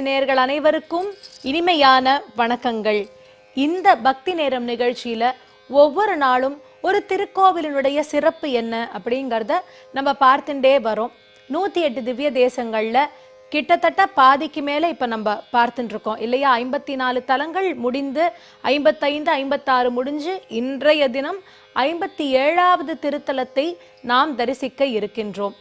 நேர்கள் அனைவருக்கும் இனிமையான வணக்கங்கள். இந்த பக்தி நேரம் நிகழ்ச்சியில ஒவ்வொரு நாளும் ஒரு திருக்கோவிலினுடைய சிறப்பு என்ன அப்படிங்கிறத நம்ம பார்த்துட்டே வரோம். நூத்தி எட்டு திவ்ய தேசங்கள்ல கிட்டத்தட்ட பாதிக்கு மேல இப்ப நம்ம பார்த்துட்டு இருக்கோம். இல்லையா? ஐம்பத்தி நாலு தலங்கள் முடிந்து ஐம்பத்தைந்து ஐம்பத்தாறு முடிஞ்சு இன்றைய தினம் ஐம்பத்தி ஏழாவது திருத்தலத்தை நாம் தரிசிக்க இருக்கின்றோம்.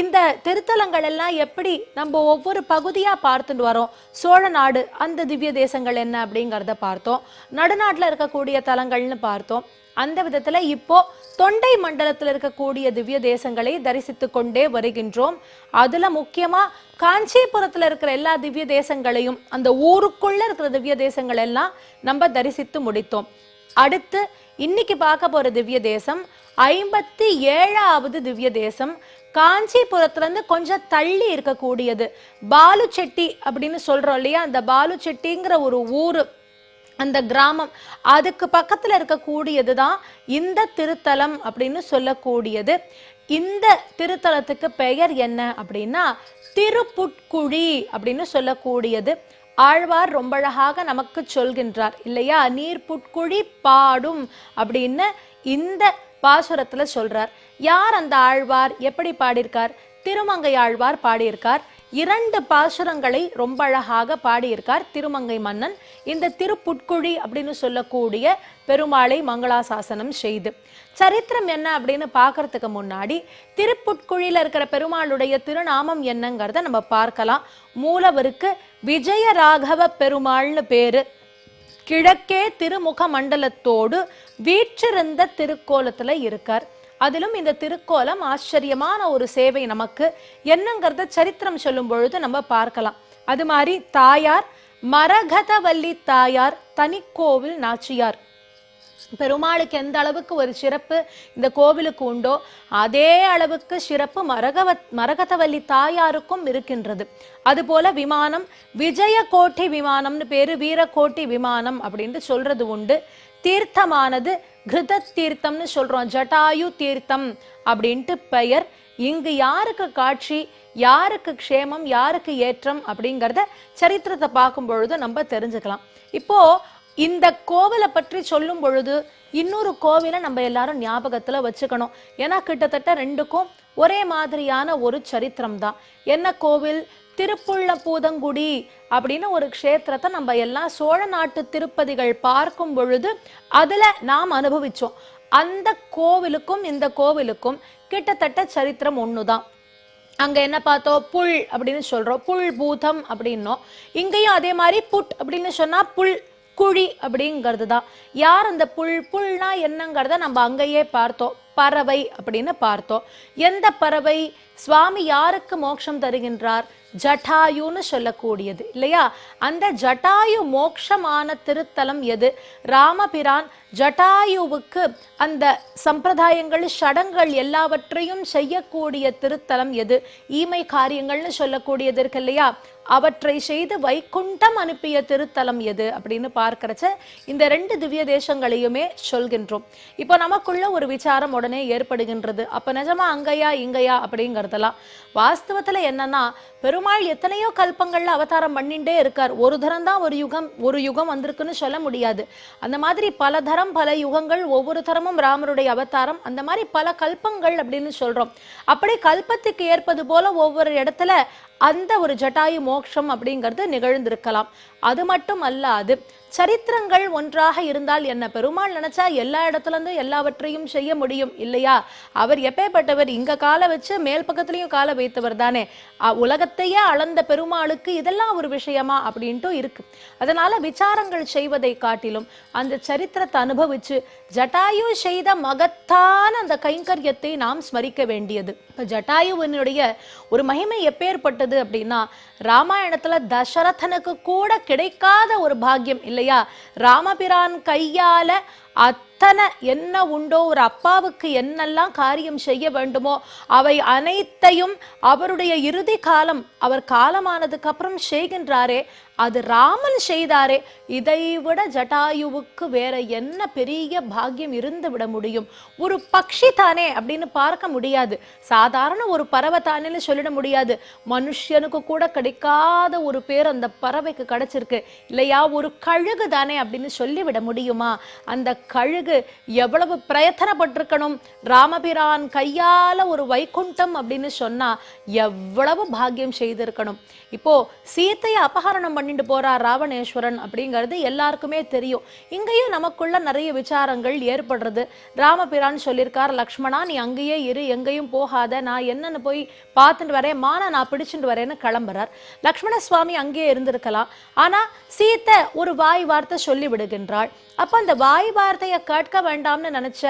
இந்த திருத்தலங்கள் எல்லாம் எப்படி நம்ம ஒவ்வொரு பகுதியாக பார்த்துட்டு வரோம்? சோழ நாடு அந்த திவ்ய தேசங்கள் என்ன அப்படிங்கிறத பார்த்தோம். நடுநாட்டில் இருக்கக்கூடிய தலங்கள்னு பார்த்தோம். அந்த விதத்தில் இப்போ தொண்டை மண்டலத்தில் இருக்கக்கூடிய திவ்ய தேசங்களை தரிசித்து கொண்டே வருகின்றோம். அதில் முக்கியமா காஞ்சிபுரத்துல இருக்கிற எல்லா திவ்ய தேசங்களையும் அந்த ஊருக்குள்ள இருக்கிற திவ்ய தேசங்கள் எல்லாம் நம்ம தரிசித்து முடித்தோம். அடுத்து இன்னைக்கு பார்க்க போகிற திவ்ய தேசம் ஐம்பத்தி ஏழாவது திவ்ய தேசம் காஞ்சிபுரத்துலேருந்து கொஞ்சம் தள்ளி இருக்கக்கூடியது. பாலுச்செட்டி அப்படின்னு சொல்கிறோம் இல்லையா? அந்த பாலுச்செட்டிங்கிற ஒரு ஊர் அந்த கிராமம். அதுக்கு பக்கத்தில் இருக்கக்கூடியது தான் இந்த திருத்தலம் அப்படின்னு சொல்லக்கூடியது. இந்த திருத்தலத்துக்கு பெயர் என்ன அப்படின்னா திருப்புட்குழி அப்படின்னு சொல்லக்கூடியது. ஆழ்வார் ரொம்ப அழகாக நமக்கு சொல்கின்றார் இல்லையா? நீர் புட்குழி பாடும் அப்படின்னு. இந்த பாசுரத்துல சொல்றார் யார் அந்த ஆழ்வார்? எப்படி பாடியிருக்கார்? திருமங்கை ஆழ்வார் பாடியிருக்கார். இரண்டு பாசுரங்களை ரொம்ப அழகாக பாடியிருக்கார் திருமங்கை மன்னன். இந்த திருப்புட்குழி அப்படின்னு சொல்லக்கூடிய பெருமாளை மங்களாசாசனம் செய்து. சரித்திரம் என்ன அப்படின்னு பார்க்கறதுக்கு முன்னாடி திருப்புட்குழியில இருக்கிற பெருமாளுடைய திருநாமம் என்னங்கிறத நம்ம பார்க்கலாம். மூலவருக்கு விஜயராகவ பெருமாள்னு பேரு. கிழக்கே திருமுக மண்டலத்தோடு வீற்றிருந்த திருக்கோலத்துல இருக்கார். அதிலும் இந்த திருக்கோலம் ஆச்சரியமான ஒரு சேவை நமக்கு. என்னங்கிறத சரித்திரம் சொல்லும் பொழுது நம்ம பார்க்கலாம். அது மாதிரி தாயார் மரகதவல்லி தாயார் தனிக்கோவில் நாச்சியார். பெருமாளுக்கு எந்த அளவுக்கு ஒரு சிறப்பு இந்த கோவிலுக்கு உண்டோ அதே அளவுக்கு சிறப்பு மரகவ மரகதவல்லி தாயாருக்கும் இருக்கின்றது. அதுபோல விமானம் விஜயகோட்டை விமானம்னு பேரு வீரகோட்டி விமானம் அப்படின்னு சொல்றது உண்டு. தீர்த்தமானது கிருத தீர்த்தம்னு சொல்றோம் ஜட்டாயு தீர்த்தம் அப்படின்ட்டு பெயர். இங்கு யாருக்கு காட்சி யாருக்கு க்ஷேமம் யாருக்கு ஏற்றம் அப்படிங்கிறத சரித்திரத்தை பார்க்கும் பொழுது நம்ம தெரிஞ்சுக்கலாம். இப்போ இந்த கோவிலை பற்றி சொல்லும் பொழுது இன்னொரு கோவிலை நம்ம எல்லாரும் ஞாபகத்தில் வச்சுக்கணும். ஏன்னா கிட்டத்தட்ட ரெண்டுக்கும் ஒரே மாதிரியான ஒரு சரித்திரம் தான் என்ன கோவில்? திருப்புள்ள பூதங்குடி அப்படின்னு ஒரு க்ஷேத்திரத்தை நம்ம எல்லாம் சோழ நாட்டு திருப்பதிகள் பார்க்கும் பொழுது அதில் நாம் அனுபவித்தோம் அந்த கோவிலுக்கும் இந்த கோவிலுக்கும் கிட்டத்தட்ட சரித்திரம் ஒன்று தான் அங்கே என்ன பார்த்தோம்? புல் அப்படின்னு சொல்கிறோம் புல் பூதம் அப்படின்னோம். இங்கேயும் அதே மாதிரி புட் அப்படின்னு சொன்னால் புல் குழி அப்படிங்கிறது தான் யார் அந்த புல் புல்னா என்னங்கிறத நம்ம அங்கேயே பார்த்தோம். பறவை அப்படின்னு பார்த்தோம். எந்த பறவை? சுவாமி யாருக்கு மோட்சம் தருகின்றார்? ஜட்டாயுன்னு சொல்லக்கூடியது இல்லையா? அந்த ஜட்டாயு மோட்சமான திருத்தலம் எது? ராமபிரான் ஜட்டாயுவுக்கு அந்த சம்பிரதாயங்கள் சடங்கள் எல்லாவற்றையும் செய்யக்கூடிய திருத்தலம் எது? ஈமை காரியங்கள்னு சொல்லக்கூடியது இருக்கு இல்லையா? அவற்றை செய்து வைகுண்டம் அனுப்பிய திருத்தலம் எது அப்படின்னு பார்க்கறச்ச இந்த ரெண்டு திவ்ய தேசங்களையுமே சொல்கின்றோம். இப்போ நமக்குள்ள ஒரு விசாரம் உடனே ஏற்படுகின்றது. அப்ப நிஜமா அங்கையா இங்கையா அப்படிங்கறதெல்லாம் வாஸ்தவத்துல என்னன்னா பெருமாள் எத்தனையோ கல்பங்கள்ல அவதாரம் பண்ணிட்டே இருக்கார். ஒரு தரம் தான் ஒரு யுகம் ஒரு யுகம் வந்திருக்குன்னு சொல்ல முடியாது. அந்த மாதிரி பல தரம் பல யுகங்கள் ஒவ்வொரு தரமும் ராமருடைய அவதாரம் அந்த மாதிரி பல கல்பங்கள் அப்படின்னு சொல்றோம். அப்படி கல்பத்துக்கு ஏற்பது போல ஒவ்வொரு இடத்துல அந்த ஒரு ஜட்டாயு மோட்சம் அப்படிங்கிறது நிகழ்ந்திருக்கலாம். அது மட்டும் அல்லாது சரித்திரங்கள் ஒன்றாக இருந்தால் என்ன பெருமாள் நினைச்சா எல்லா இடத்துல இருந்தும் எல்லாவற்றையும் செய்ய முடியும் இல்லையா? அவர் எப்பேற்பட்டவர்? இங்க காலை வச்சு மேல் பக்கத்துலயும் காலை வைத்தவர் தானே. உலகத்தையே அளந்த பெருமாளுக்கு இதெல்லாம் ஒரு விஷயமா அப்படின்ட்டு இருக்கு. அதனால விசாரங்கள் செய்வதை காட்டிலும் அந்த சரித்திரத்தை அனுபவிச்சு ஜட்டாயு செய்த மகத்தான அந்த கைங்கரியத்தை நாம் ஸ்மரிக்க வேண்டியது. இப்போ ஜட்டாயுவினுடைய ஒரு மகிமை எப்பேற்பட்டது அப்படின்னா ராமாயணத்துல தசரதனுக்கு கூட கிடைக்காத ஒரு பாக்கியம் இல்லையா? ராமபிரான் கையால அத்தனை என்ன உண்டோ ஒரு அப்பாவுக்கு என்னெல்லாம் காரியம் செய்ய வேண்டுமோ அவை அனைத்தையும் அவருடைய இறுதி காலம் அவர் காலமானதுக்கு அப்புறம் செய்கின்றாரே. அது ராமன் செய்தாரே. இதை விட ஜட்டாயுவுக்கு வேற என்ன பெரிய பாக்கியம் இருந்து விட முடியும்? ஒரு பக்ஷி தானே அப்படின்னு பார்க்க முடியாது. சாதாரண ஒரு பறவை தானேன்னு சொல்லிட முடியாது. மனுஷனுக்கு கூட கிடைக்காத ஒரு பேர் அந்த பறவைக்கு கிடைச்சிருக்கு. இல்லையா? ஒரு கழுகு தானே அப்படின்னு சொல்லிவிட முடியுமா? அந்த கழுகு எவ்வளவு பிரயத்தனப்பட்டிருக்கணும்? ராமபிரான் கையால ஒரு வைகுண்டம் அப்படின்னு சொன்னா எவ்வளவு பாக்கியம் செய்திருக்கணும்? இப்போ சீத்தையை அபகரணம் பண்ணிட்டு போறார் ராவணேஸ்வரன் அப்படிங்கிறது எல்லாருக்குமே தெரியும். இங்கேயும் நமக்குள்ள நிறைய விசாரங்கள் ஏற்படுறது. ராமபிரான் சொல்லியிருக்கார் லக்ஷ்மணா நீ அங்கேயே இரு எங்கேயும் போகாத. நான் என்னன்னு போய் பார்த்துட்டு வரேன். மானை நான் பிடிச்சிட்டு வரேன்னு கிளம்புறார். லக்ஷ்மண சுவாமி அங்கேயே இருந்திருக்கலாம். ஆனா சீத்தை ஒரு வாய் வார்த்தை சொல்லி விடுகின்றாள் அப்ப அந்த வாய் வார்த்தையை கேட்க வேண்டாம்னு நினைச்ச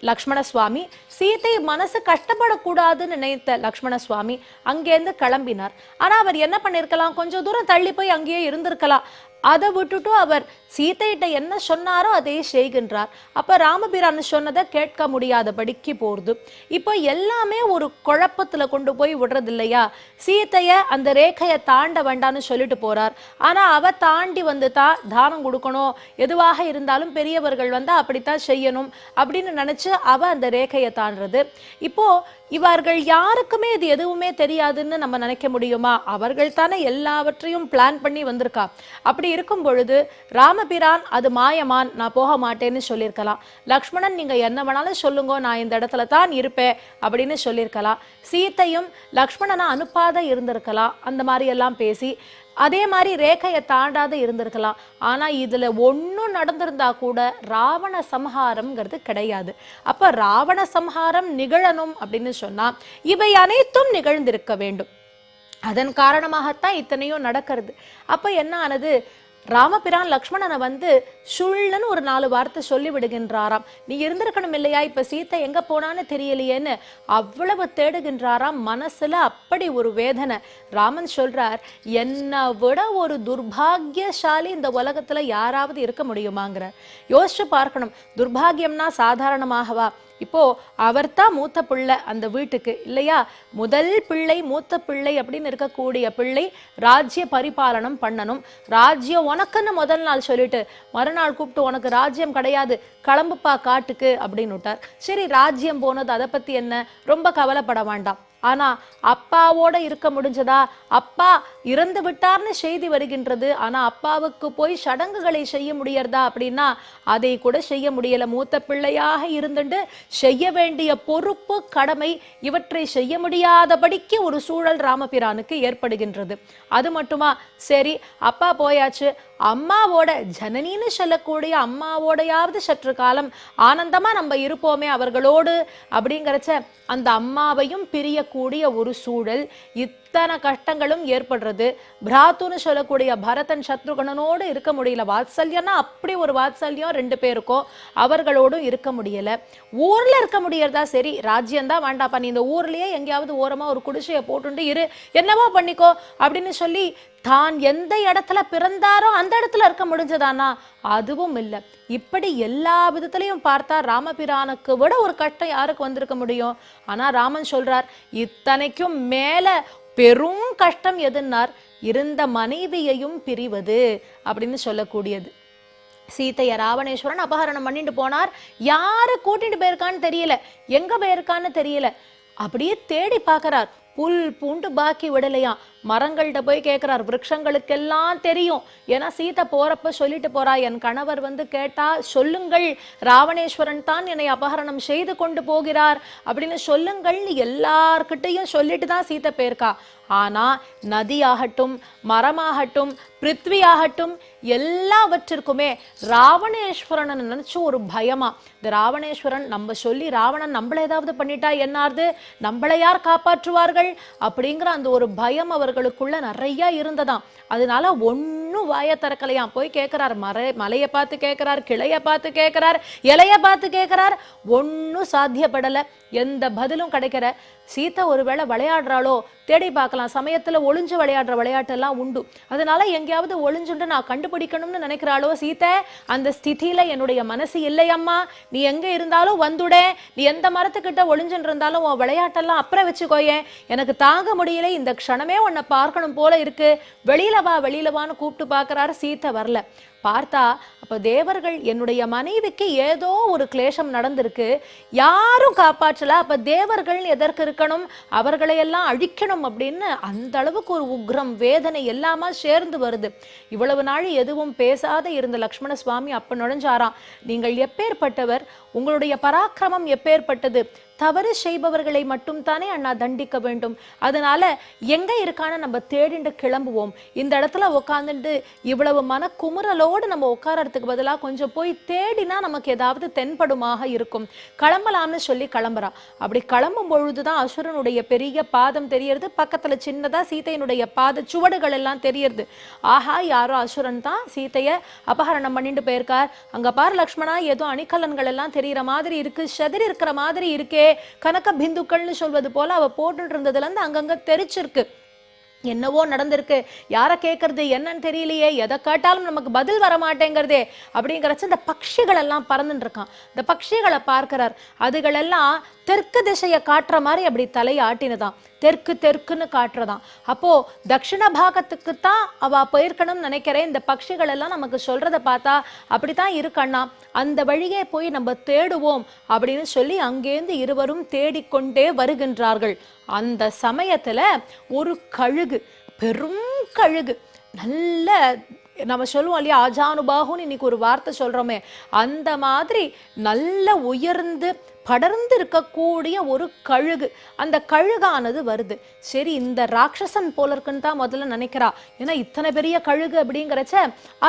லக்ஷ்மண சுவாமி சீதை மனசு கஷ்டப்படக்கூடாதுன்னு நினைத்த லக்ஷ்மண சுவாமி அங்கேருந்து கிளம்பினார். ஆனா அவர் என்ன பண்ணிருக்கலாம்? கொஞ்சம் தூரம் தள்ளி போய் அங்கேயே இருந்திருக்கலாம். அதை விட்டுட்டு அவர் சீத்தையிட்ட என்ன சொன்னாரோ அதையே செய்கின்றார். அப்ப ராமபிரான் சொன்னதை கேட்க முடியாதபடிக்கு போறது. இப்போ எல்லாமே ஒரு குழப்பத்துல கொண்டு போய் விடுறது இல்லையா சீத்தையை அந்த ரேகையை தாண்ட வேண்டான்னு சொல்லிட்டு போறார். ஆனா அவ தாண்டி வந்து தான் தானம் கொடுக்கணும். எதுவாக இருந்தாலும் பெரியவர்கள் வந்து அப்படித்தான் செய்யணும் அப்படின்னு நினைச்சு அவ அந்த ரேகையை தாண்டுறது. இப்போ இவர்கள் யாருக்குமே இது எதுவுமே தெரியாதுன்னு நம்ம நினைக்க முடியுமா? அவர்கள் தானே எல்லாவற்றையும் பிளான் பண்ணி வந்திருக்கா. அப்படி இருக்கும் பொழுது ராமபிரான் அது மாயமான் நான் போக மாட்டேன்னு சொல்லியிருக்கலாம். லக்ஷ்மணன் நீங்க என்ன வேணாலும் சொல்லுங்க நான் இந்த இடத்துல தான் இருப்பேன் அப்படின்னு சொல்லியிருக்கலாம். சீத்தையும் லக்ஷ்மணனை அனுப்பாத இருந்திருக்கலாம். அந்த மாதிரி எல்லாம் பேசி அதே மாதிரி ரேகையை தாண்டாத இருந்திருக்கலாம். ஆனா இதுல ஒண்ணும் நடந்திருந்தா கூட ராவண சம்ஹாரம்ங்கிறது கிடையாது. அப்ப ராவண சம்ஹாரம் நிகழணும் அப்படின்னு சொன்னா இவை அனைத்தும் நிகழ்ந்திருக்க வேண்டும். அதன் காரணமாகத்தான் இத்தனையும் நடக்கிறது. அப்ப என்ன ஆனது? ராமபிரான் லக்ஷ்மணனை வந்து சுள்ளன்னு ஒரு நாலு வார்த்தை சொல்லி விடுகின்றாராம் நீ இருந்திருக்கணும் இல்லையா? இப்ப சீத்தை எங்க போனான்னு தெரியலையேன்னு. அவ்வளவு தேடுகின்றாராம். மனசுல அப்படி ஒரு வேதனை. ராமன் சொல்றார் என்னை விட ஒரு துர்பாகியசாலி இந்த உலகத்துல யாராவது இருக்க முடியுமாங்கிற. யோசிச்சு பார்க்கணும். துர்பாகியம்னா சாதாரணமாகவா? இப்போ அவர்தான் மூத்த பிள்ளை அந்த வீட்டுக்கு இல்லையா? முதல் பிள்ளை மூத்த பிள்ளை அப்படின்னு இருக்கக்கூடிய பிள்ளை ராஜ்ய பரிபாலனம் பண்ணணும். ராஜ்யம் உனக்குன்னு முதல் நாள் சொல்லிட்டு மறுநாள் கூப்பிட்டு உனக்கு ராஜ்யம் கிடையாது கிளம்புப்பா காட்டுக்கு அப்படின்னு விட்டார். சரி ராஜ்யம் போனது அதை பத்தி என்ன? ரொம்ப கவலைப்பட வேண்டாம். ஆனால் அப்பாவோட இருக்க முடிஞ்சதா? அப்பா இறந்து விட்டார்னு செய்தி வருகின்றது. ஆனால் அப்பாவுக்கு போய் சடங்குகளை செய்ய முடியறதா அப்படின்னா அதை கூட செய்ய முடியல. மூத்த பிள்ளையாக இருந்துட்டு செய்ய வேண்டிய பொறுப்பு கடமை இவற்றை செய்ய முடியாதபடிக்கு ஒரு சூழல் ராமபிரானுக்கு ஏற்படுகின்றது. அது மட்டுமா? சரி அப்பா போயாச்சு. அம்மாவோட ஜனனின்னு சொல்லக்கூடிய அம்மாவோடையாவது சற்று காலம் ஆனந்தமா நம்ம இருப்போமே அவர்களோடு அப்படிங்கிறச்ச அந்த அம்மாவையும் பிரியக்கூடிய ஒரு சூழல் இத்தனை கஷ்டங்களும் ஏற்படுறது. பிராத்துன்னு சொல்லக்கூடிய பரதன் சத்ருகணனோடு இருக்க முடியல. வாத்சல்யம்னா அப்படி ஒரு வாத்சல்யம் ரெண்டு பேருக்கும் அவர்களோடும் இருக்க முடியல. ஊர்ல இருக்க முடியறதா சரி ராஜ்யந்தான் வேண்டாப்பா. நீ இந்த ஊர்லயே எங்கேயாவது ஓரமா ஒரு குடிசையை போட்டுண்டு இரு. என்னவோ பண்ணிக்கோ அப்படின்னு சொல்லி தான் எந்த இடத்துல பிறந்தாரோ அந்த இடத்துல இருக்க முடிஞ்சதானா? அதுவும் இல்லை. இப்படி எல்லா விதத்துலையும் பார்த்தா ராமபிரானுக்கு விட ஒரு கட்டம் யாருக்கு வந்திருக்க முடியும்? ஆனா ராமன் சொல்கிறார் இத்தனைக்கும் மேல பெரும் கஷ்டம் எதுன்னார்? இருந்த மனைவியையும் பிரிவது அப்படின்னு சொல்லக்கூடியது. சீத்தையை ராவணேஸ்வரன் அபகரணம் பண்ணிட்டு போனார். யாரு கூட்டிட்டு போயிருக்கான்னு தெரியல. எங்க போயிருக்கான்னு தெரியல. அப்படியே தேடி பார்க்கறார். புல் பூண்டு பாக்கி விடலையாம் மரங்கள்கிட்ட போய் கேட்குறார் விரக்ஷங்களுக்கெல்லாம் தெரியும். ஏன்னா சீதை போறப்ப சொல்லிட்டு போறா. என் கணவர் வந்து கேட்டா சொல்லுங்கள் ராவணேஸ்வரன் தான் என்னை அபகரணம் செய்து கொண்டு போகிறார். அப்படின்னு சொல்லுங்கள்னு எல்லார்கிட்டையும் சொல்லிட்டு தான் சீதை போயிருக்கா. ஆனா நதியாகட்டும் மரமாகட்டும் பிருத்வியாகட்டும் எல்லாவற்றிற்குமே ராவணேஸ்வரனை நினச்சி ஒரு பயமா. இந்த ராவணேஸ்வரன் நம்ம சொல்லி ராவணன் நம்மள ஏதாவது பண்ணிட்டா என்னார்து நம்மளை யார் காப்பாற்றுவார்கள்? அப்படிங்கிற அந்த ஒரு பயம் அவர்களுக்குள்ள நிறைய இருந்ததாம். அதனால ஒன்று ஒன்னும் வாயை திறக்கலையாம் போய் கேட்கிறார் மலை மலையை பார்த்து கேட்கிறார் கிளைய பார்த்து கேட்கிறார் இலையை பார்த்து கேட்கிறார் ஒன்னும் சாத்தியப்படலை. எந்த பதிலும் கிடைக்கிற சீத்தை ஒருவேளை விளையாடுறாளோ? தேடி பார்க்கலாம். சமயத்துல ஒளிஞ்சு விளையாடுற விளையாட்டெல்லாம் உண்டு. அதனால எங்கேயாவது ஒளிஞ்சுண்டு நான் கண்டுபிடிக்கணும்னு நினைக்கிறாளோ சீத்தை அந்த ஸ்திதியில என்னுடைய மனசு இல்லையம்மா நீ எங்க இருந்தாலும் வந்துடே. நீ எந்த மரத்துக்கிட்ட ஒளிஞ்சுட்டு இருந்தாலும் உன் விளையாட்டெல்லாம் அப்புறம் வச்சுக்கோயேன் எனக்கு தாங்க முடியல. இந்த க்ஷணமே உன்னை பார்க்கணும் போல இருக்கு. வெளியில வா வெளியில வான்னு கூப்பிட்டு வந்து பார்க்குறாரு சீத்தை வரல. பார்த்தா அப்ப தேவர்கள் என்னுடைய மனைவிக்கு ஏதோ ஒரு கிளேஷம் நடந்திருக்கு. யாரும் காப்பாற்றல. அப்ப தேவர்கள் எதற்கு இருக்கணும்? அவர்களை எல்லாம் அழிக்கணும் அப்படின்னு அந்த அளவுக்கு ஒரு உக்ரம் வேதனை எல்லாமா சேர்ந்து வருது. இவ்வளவு நாள் எதுவும் பேசாத இருந்த லக்ஷ்மண சுவாமி அப்ப நுழைஞ்சாராம். நீங்கள் எப்பேற்பட்டவர்? உங்களுடைய பராக்கிரமம் எப்பேற்பட்டது? தவறு செய்பவர்களை மட்டும் தானே அண்ணா தண்டிக்க வேண்டும். அதனால எங்க இருக்கான்னு நம்ம தேடிண்டு கிளம்புவோம். இந்த இடத்துல உட்காந்துட்டு இவ்வளவு மன குமுறலோடு நம்ம உட்காரத்துக்கு பதிலா கொஞ்சம் போய் தேடினா நமக்கு ஏதாவது தென்படுமாக இருக்கும். கிளம்பலாம்னு சொல்லி கிளம்புறா. அப்படி கிளம்பும் பொழுதுதான் அசுரனுடைய பெரிய பாதம் தெரியறது பக்கத்துல சின்னதா சீதையினுடைய பாத சுவடுகள் எல்லாம் தெரியறது. ஆஹா யாரோ அசுரன் தான் சீத்தைய அபகரணம் பண்ணிட்டு போயிருக்கார். அங்க பார் லக்ஷ்மணா ஏதோ அணிகலன்கள் எல்லாம் தெரியற மாதிரி இருக்கு செதறி இருக்கிற மாதிரி இருக்கே. கனக பிந்துக்கள்னு சொல்வது போல அவ போட்டுட்டு இருந்ததுல இருந்து அங்கங்க தெரிச்சிருக்கு. என்னவோ நடந்திருக்கு. யாரை கேட்கறது என்னன்னு தெரியலையே. எதை கேட்டாலும் நமக்கு பதில் வர மாட்டேங்கிறதே அப்படிங்கிறச்ச இந்த பட்சிகள் எல்லாம் பறந்துட்டு இருக்கான். இந்த பட்சிகளை பார்க்கிறார். அதுகளெல்லாம் தெற்கு திசையை காட்டுற மாதிரி அப்படி தலையை ஆட்டினதான் தெற்கு தெற்குன்னு காட்டுறதான். அப்போ தட்சிண பாகத்துக்கு தான் அவ போயிருக்கணும்னு நினைக்கிறேன். இந்த பட்சிகள் எல்லாம் நமக்கு சொல்கிறத பார்த்தா அப்படித்தான் இருக்கண்ணா அந்த வழியே போய் நம்ம தேடுவோம் அப்படின்னு சொல்லி அங்கேருந்து இருவரும் தேடிக்கொண்டே வருகின்றார்கள். அந்த சமயத்துல ஒரு கழு கழுகு பெரும் கழுகு. நல்ல நம்ம சொல்லுவோம் இல்லையா ஆஜானுபாகுன்னு இன்னைக்கு ஒரு வார்த்தை சொல்கிறோமே அந்த மாதிரி நல்ல உயர்ந்து படர்ந்து இருக்கக்கூடிய ஒரு கழுகு அந்த கழுகானது வருது. சரி இந்த ராட்சசன் போல இருக்குன்னு தான் முதல்ல நினைக்கிறா. ஏன்னா இத்தனை பெரிய கழுகு அப்படிங்கிறச்ச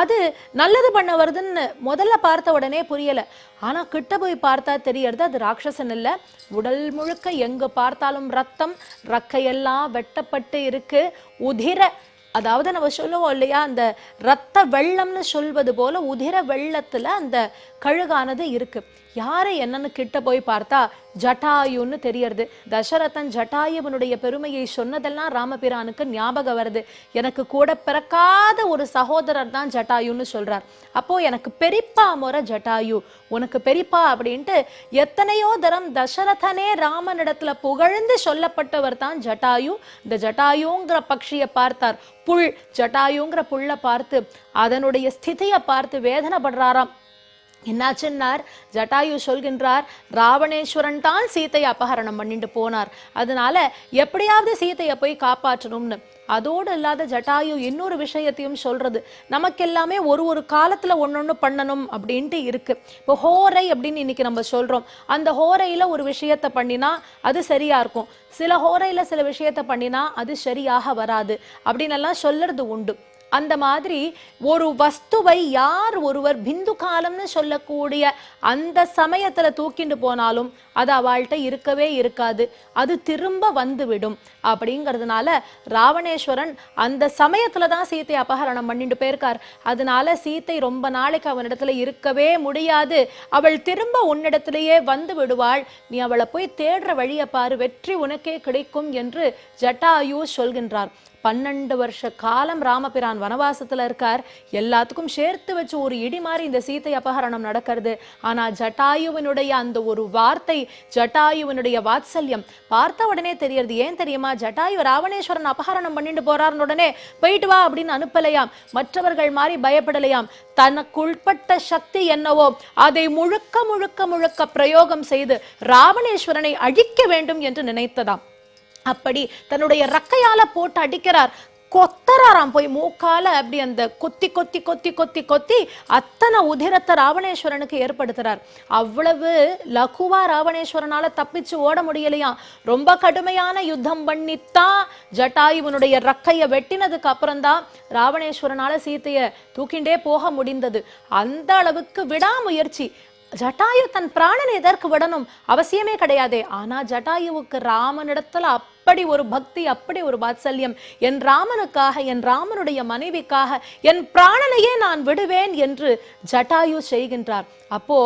அது நல்லது பண்ண வருதுன்னு முதல்ல பார்த்த உடனே புரியலை. ஆனால் கிட்ட போய் பார்த்தா தெரியறது அது ராட்சசன் இல்லை. உடல் முழுக்க எங்கு பார்த்தாலும் ரத்தம் ரக்கையெல்லாம் வெட்டப்பட்டு இருக்கு. உதிர அதாவது நம்ம சொல்லுவோம் இல்லையா அந்த ரத்த வெள்ளம்னு சொல்வது போல உதிர வெள்ளத்தில் அந்த கழுகானது இருக்கு. யாரை என்னன்னு கிட்ட போய் பார்த்தா ஜட்டாயுன்னு தெரியறது. தசரதன் ஜட்டாயுவனுடைய பெருமையை சொன்னதெல்லாம் ராமபிரானுக்கு ஞாபகம் வருது. எனக்கு கூட பிறக்காத ஒரு சகோதரர் தான் ஜட்டாயுன்னு சொல்றார். அப்போ எனக்கு பெரிப்பா முறை ஜட்டாயு உனக்கு பெரிப்பா அப்படின்ட்டு எத்தனையோ தரம் தசரதனே ராமனிடத்துல புகழ்ந்து சொல்லப்பட்டவர் தான் ஜட்டாயு. இந்த ஜட்டாயுங்கிற பக்ஷியை பார்த்தார். புல் ஜட்டாயுங்கிற புல்லை பார்த்து அதனுடைய ஸ்திதியை பார்த்து வேதனைப்படுறாராம். என்னாச்சுன்னார்? ஜட்டாயு சொல்கின்றார் ராவணேஸ்வரன் தான் சீதையை அபகரணம் பண்ணிட்டு போனார். அதனால எப்படியாவது சீதையை போய் காப்பாற்றணும்னு. அதோடு இல்லாத ஜட்டாயு இன்னொரு விஷயத்தையும் சொல்றது நமக்கு எல்லாமே ஒரு ஒரு காலத்துல ஒன்னொன்னு பண்ணணும் அப்படின்ட்டு இருக்கு. இப்போ ஹோரை அப்படின்னு இன்னைக்கு நம்ம சொல்றோம். அந்த ஹோரையில ஒரு விஷயத்த பண்ணினா அது சரியா இருக்கும். சில ஹோரையில சில விஷயத்த பண்ணினா அது சரியாக வராது. அப்படின்னு எல்லாம் சொல்றது உண்டு. அந்த மாதிரி ஒரு வஸ்துவை யார் ஒருவர் பிந்து காலம்னு சொல்லக்கூடிய அந்த சமயத்துல தூக்கிண்டு போனாலும் அது அவள்கிட்ட இருக்கவே இருக்காது. அது திரும்ப வந்துவிடும். அப்படிங்கிறதுனால ராவணேஸ்வரன் அந்த சமயத்தில் தான் சீத்தை அபகரணம் பண்ணிட்டு போயிருக்கார். அதனால சீத்தை ரொம்ப நாளைக்கு அவனிடத்துல இருக்கவே முடியாது. அவள் திரும்ப உன்னிடத்திலேயே வந்து விடுவாள். நீ அவளை போய் தேடுற வழியை பாரு. வெற்றி உனக்கே கிடைக்கும் என்று ஜட்டாயு சொல்கின்றார். பன்னெண்டு வருஷ காலம் ராமபிரான் வனவாசத்துல இருக்கார். எல்லாத்துக்கும் சேர்த்து வச்சு ஒரு இடி மாதிரி இந்த சீத்தை அபகரணம் நடக்கிறது. ஆனா ஜட்டாயுவினுடைய அந்த ஒரு வார்த்தை ஜட்டாயுவினுடைய வாத்சல்யம் பார்த்த உடனே தெரியறது. ஏன் தெரியுமா? ஜட்டாயு ராவணேஸ்வரன் அபகரணம் பண்ணிட்டு போறாருன்னு உடனே போயிட்டு வா அப்படின்னு அனுப்பலையாம். மற்றவர்கள் மாதிரி பயப்படலையாம். தனக்குள்பட்ட சக்தி என்னவோ அதை முழுக்க முழுக்க முழுக்க பிரயோகம் செய்து ராவணேஸ்வரனை அழிக்க வேண்டும் என்று நினைத்ததாம். அப்படி தன்னுடைய ரக்கையால போட்டு அடிக்கிறார். கொத்தராராம் போய் மூக்கால அப்படி அந்த கொத்தி கொத்தி கொத்தி கொத்தி கொத்தி அத்தனை உதிரத்தை ராவணேஸ்வரனுக்கு ஏற்படுத்துறார். அவ்வளவு லகுவா ராவணேஸ்வரனால தப்பிச்சு ஓட முடியலையாம். ரொம்ப கடுமையான யுத்தம் பண்ணித்தான் ஜட்டாயுவனுடைய ரக்கைய வெட்டினதுக்கு அப்புறம்தான் ராவணேஸ்வரனால சீத்தைய தூக்கிண்டே போக முடிந்தது. அந்த அளவுக்கு விடாமுயற்சி. ஜட்டாயு தன் பிராணனை எதற்கு விடணும் அவசியமே கிடையாது. ஆனா ஜட்டாயுவுக்கு ராமனிடத்துல அப்படி ஒரு பக்தி அப்படி ஒரு வாத்சல்யம் என் ராமனுக்காக என் ராமனுடைய மனைவிக்காக என் பிராணனையே நான் விடுவேன் என்று ஜட்டாயு செய்கின்றார். அப்போ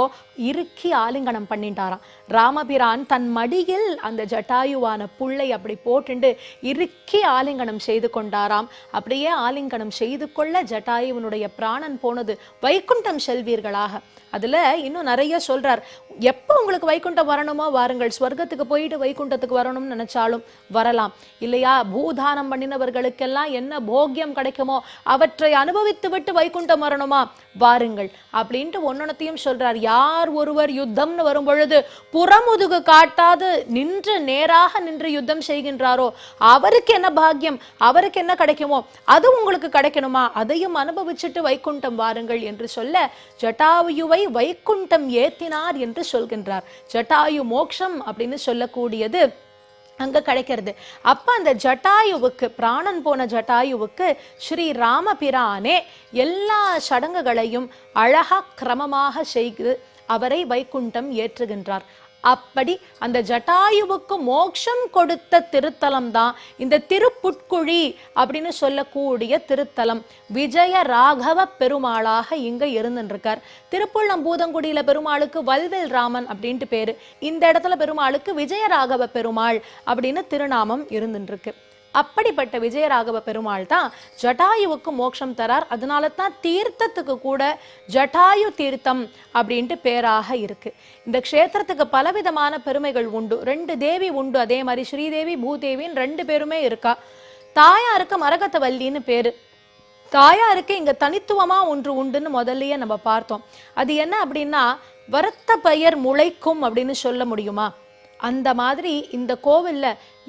இறுக்கி ஆலிங்கனம் பண்ணிட்டாராம். ராமபிரான் தன் மடியில் அந்த ஜட்டாயுவான புள்ளை அப்படி போட்டுண்டு இறுக்கி ஆலிங்கனம் செய்து கொண்டாராம். அப்படியே ஆலிங்கனம் செய்து கொள்ள ஜட்டாயுவனுடைய பிராணன் போனது வைகுண்டம் செல்வீர்களாக. அதில் இன்னும் நிறைய சொல்கிறார் எப்போ உங்களுக்கு வைகுண்டம் வரணுமோ வாருங்கள். ஸ்வர்க்கத்துக்கு போயிட்டு வைகுண்டத்துக்கு வரணும்னு நினைச்சாலும் வரலாம். இல்லையா? பூதானம் பண்ணினவர்களுக்கெல்லாம் என்ன போக்கியம் கிடைக்குமோ அவற்றை அனுபவித்து விட்டு வைகுண்டம் வரணுமா? வாருங்கள். அப்படின்ட்டு ஒன்னொன்னத்தையும் சொல்கிறார் யார் ஒருவர் யுத்தம்னு வரும் பொழுது புறமுதுகு காட்டாது நின்று நேராக நின்று யுத்தம் செய்கின்றாரோ அவருக்கு என்ன பாக்கியம் அவருக்கு என்ன கிடைக்குமோ அது உங்களுக்கு கிடைக்கணுமா? அதையும் அனுபவிச்சுட்டு வைகுண்டம் வாருங்கள் என்று சொல்ல ஜட்டாயுவை வைகுண்டம் ஏத்தினார் என்று சொல்கின்றார். ஜட்டாயு மோக்ஷம் அப்படின்னு சொல்லக்கூடியது அங்க கிடைக்கிறது. அப்ப அந்த ஜட்டாயுவுக்கு பிராணன் போன ஜட்டாயுவுக்கு ஸ்ரீ ராமபிரானே எல்லா சடங்குகளையும் அழகா கிரமமாக செய்து அவரை வைக்குண்டம் ஏற்றுகின்றார். அப்படி அந்த ஜட்டாயுவுக்கு மோட்சம் கொடுத்த திருத்தலம் தான். இந்த திருப்புட்குழி அப்படின்னு சொல்லக்கூடிய திருத்தலம். விஜய ராகவ பெருமாளாக இங்க இருந்துருக்கார் திருப்புள்ளம்பூதங்குடியில பெருமாளுக்கு வல்வில் ராமன் அப்படின்ட்டு பேரு. இந்த இடத்துல பெருமாளுக்கு விஜயராகவ பெருமாள் அப்படின்னு திருநாமம் இருந்துருக்கு அப்படிப்பட்ட விஜயராகவ பெருமாள் தான் ஜட்டாயுவுக்கு மோட்சம் தரார். அதனால தான் தீர்த்தத்துக்கு கூட ஜட்டாயு தீர்த்தம் அப்படின்ட்டு பேராக இருக்கு. இந்த க்ஷேத்திரத்துக்கு பலவிதமான பெருமைகள் உண்டு. ரெண்டு தேவி உண்டு. அதே மாதிரி ஸ்ரீதேவி பூதேவின்னு ரெண்டு பேருமே இருக்கா. தாயாருக்கு மரகத்தவல்லின்னு பேரு. தாயாருக்கு இங்க தனித்துவமா ஒன்று உண்டுன்னு முதல்லயே நம்ம பார்த்தோம். அது என்ன அப்படின்னா வருத்த பெயர் முளைக்கும் அப்படின்னு சொல்ல முடியுமா? அந்த மாதிரி இந்த கோவில்ல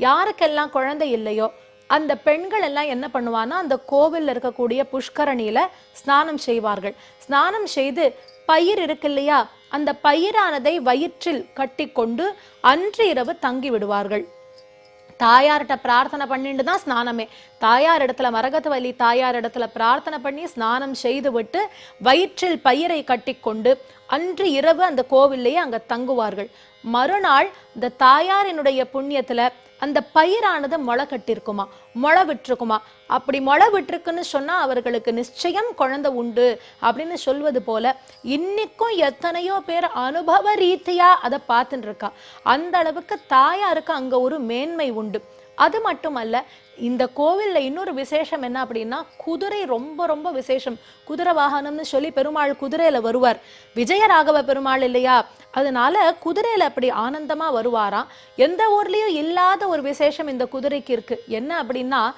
யாருக்கெல்லாம் குழந்தை இல்லையோ அந்த பெண்கள் எல்லாம் என்ன பண்ணுவான்னா அந்த கோவில்ல இருக்கக்கூடிய புஷ்கரணியில ஸ்நானம் செய்வார்கள். ஸ்நானம் செய்து பயிர் இருக்கு இல்லையா அந்த பயிரானதை வயிற்றில் கட்டி கொண்டு அன்று இரவு தங்கி விடுவார்கள். தாயார்கிட்ட பிரார்த்தனை பண்ணிட்டு தான் ஸ்நானமே. தாயார் இடத்துல மரகதவல்லி தாயார் இடத்துல பிரார்த்தனை பண்ணி ஸ்நானம் செய்து விட்டு வயிற்றில் பயிரை கட்டிக்கொண்டு அன்று இரவு அந்த கோவில்லையே அங்க தங்குவார்கள். மறுநாள் இந்த தாயாரினுடைய புண்ணியத்துல அந்த பயிரானது முளை கட்டிருக்குமா? முளை விட்டுருக்குமா? அப்படி முளை விட்டுருக்குன்னு சொன்னா அவர்களுக்கு நிச்சயம் குழந்தை உண்டு அப்படின்னு சொல்வது போல இன்னைக்கும் எத்தனையோ பேர் அனுபவ ரீதியா அதை பார்த்துட்டு இருக்கா. அந்த அளவுக்கு தாயாருக்கு அங்க ஒரு மேன்மை உண்டு. அது மட்டுமல்ல இந்த கோவில்ல இன்னொரு விசேஷம் என்ன அப்படின்னா குதிரை ரொம்ப ரொம்ப விசேஷம். குதிரை வாகனம்னு சொல்லி பெருமாள் குதிரையில வருவார். விஜயராகவ பெருமாள் இல்லையா? அதனால குதிரையில அப்படி ஆனந்தமா வருவாராம். எந்த ஊர்லேயும் இல்லாத ஒரு விசேஷம் இந்த குதிரைக்கு இருக்கு. என்ன அப்படின்னா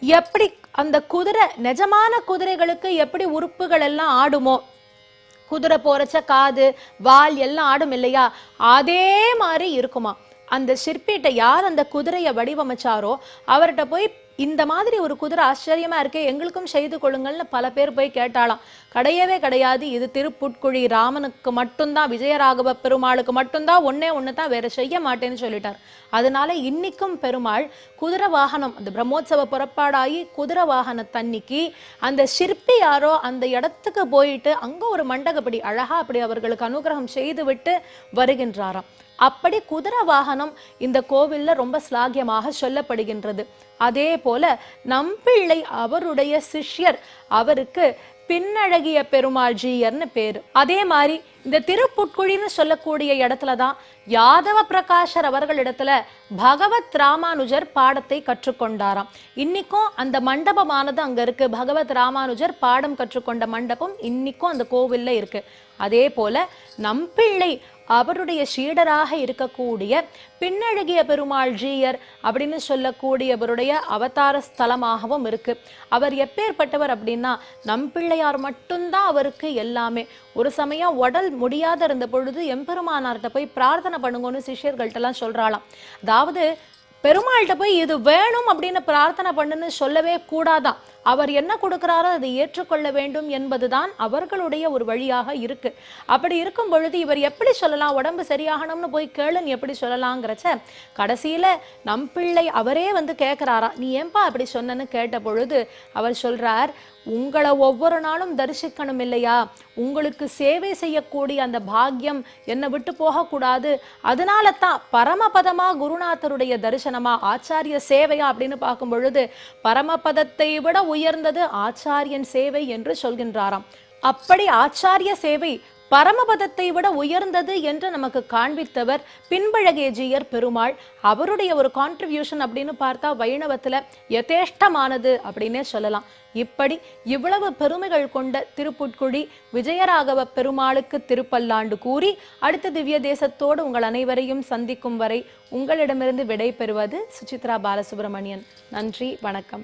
எப்படி அந்த குதிரை நிஜமான குதிரைகளுக்கு எப்படி உறுப்புகள் எல்லாம் ஆடுமோ? குதிரை போறச்ச காது வால் எல்லாம் ஆடும் இல்லையா? அதே மாதிரி இருக்குமா அந்த சிற்பிகிட்ட யார் அந்த குதிரையை வடிவமைச்சாரோ அவர்கிட்ட போய் இந்த மாதிரி ஒரு குதிரை ஆச்சரியமா இருக்கே எங்களுக்கும் செய்து கொள்ளுங்கள்னு பல பேர் போய் கேட்டாலாம் கிடையவே கிடையாது. இது திருப்புட்குழி ராமனுக்கு மட்டும்தான் விஜயராகவ பெருமாளுக்கு மட்டும்தான் ஒன்றே ஒன்று தான் வேற செய்ய மாட்டேன்னு சொல்லிட்டார். அதனால இன்னைக்கும் பெருமாள் குதிரை வாகனம் அந்த பிரம்மோற்சவ புறப்பாடாகி குதிரை வாகன தன்னிக்கு அந்த சிற்பி யாரோ அந்த இடத்துக்கு போயிட்டு அங்கே ஒரு மண்டகப்படி அழகா அப்படி அவர்களுக்கு அனுகிரகம் செய்து விட்டு வருகின்றாராம். அப்படி குதிரை வாகனம் இந்த கோவில்ல ரொம்ப ஸ்லாகியமாக சொல்லப்படுகின்றது. அதே போல நம்பிள்ளை அவருடைய சிஷ்யர் அவருக்கு பின்னழகிய பெருமாள் ஜீயர்னு பேரு. அதே மாதிரி இந்த திருப்புட்குழின்னு சொல்லக்கூடிய இடத்துல தான் யாதவ பிரகாஷர் அவர்களிடத்துல பகவத் ராமானுஜர் பாடத்தை கற்றுக்கொண்டாராம். இன்னைக்கும் அந்த மண்டபமானது அங்க இருக்கு. பகவத் ராமானுஜர் பாடம் கற்றுக்கொண்ட மண்டபம் இன்னைக்கும் அந்த கோவில்ல இருக்கு. அதே போல நம்பிள்ளை அவருடைய சீடராக இருக்கக்கூடிய பின்னழகிய பெருமாள் ஜீயர் அப்படின்னு சொல்லக்கூடியவருடைய அவதார ஸ்தலமாகவும் இருக்கு. அவர் எப்பேற்பட்டவர் அப்படின்னா நம்பிள்ளையார் மட்டும்தான் அவருக்கு எல்லாமே. ஒரு சமயம் உடல் முடியாத இருந்த பொழுது எம்பெருமானார்கிட்ட போய் பிரார்த்தனை பண்ணுங்கன்னு சிஷியர்கள்ட்டெல்லாம் சொல்றாளாம். அதாவது பெருமாள்கிட்ட போய் இது வேணும் அப்படின்னு பிரார்த்தனை பண்ணுன்னு சொல்லவே கூடாதான். அவர் என்ன கொடுக்கிறாரோ அதை ஏற்றுக்கொள்ள வேண்டும் என்பதுதான் அவர்களுடைய ஒரு வழியாக இருக்கு. அப்படி இருக்கும் பொழுது இவர் எப்படி சொல்லலாம் உடம்பு சரியாகணும்னு போய் கேளுன்னு எப்படி சொல்லலாங்கிறச்ச கடைசியில நம் பிள்ளை அவரே வந்து கேட்குறாரா நீ ஏன்பா அப்படி சொன்னன்னு? கேட்ட பொழுது அவர் சொல்றார் உங்களை ஒவ்வொரு நாளும் தரிசிக்கணும் இல்லையா? உங்களுக்கு சேவை செய்யக்கூடிய அந்த பாக்கியம் என்னை விட்டு போகக்கூடாது. அதனால தான் பரமபதமா குருநாதருடைய தரிசனமா ஆச்சாரிய சேவையா அப்படின்னு பார்க்கும் பொழுது பரமபதத்தை விட உயர்ந்தது ஆச்சாரியன் சேவை என்று சொல்கின்றாராம். அப்படி ஆச்சாரிய சேவை பரமபதத்தை விட உயர்ந்தது என்று நமக்கு காண்பித்தவர் பின்பழகேஜியர் பெருமாள். அவருடைய ஒரு கான்ட்ரிபியூஷன் அப்படின்னு பார்த்தா வைணவத்துல யதேஷ்டமானது அப்படின்னே சொல்லலாம். இப்படி இவ்வளவு பெருமைகள் கொண்ட திருப்புட்குழி விஜயராகவ பெருமாளுக்கு திருப்பல்லாண்டு கூறி அடுத்த திவ்ய தேசத்தோடு உங்கள் அனைவரையும் சந்திக்கும் வரை உங்களிடமிருந்து விடை பெறுவது சுசித்ரா பாலசுப்ரமணியன். நன்றி வணக்கம்.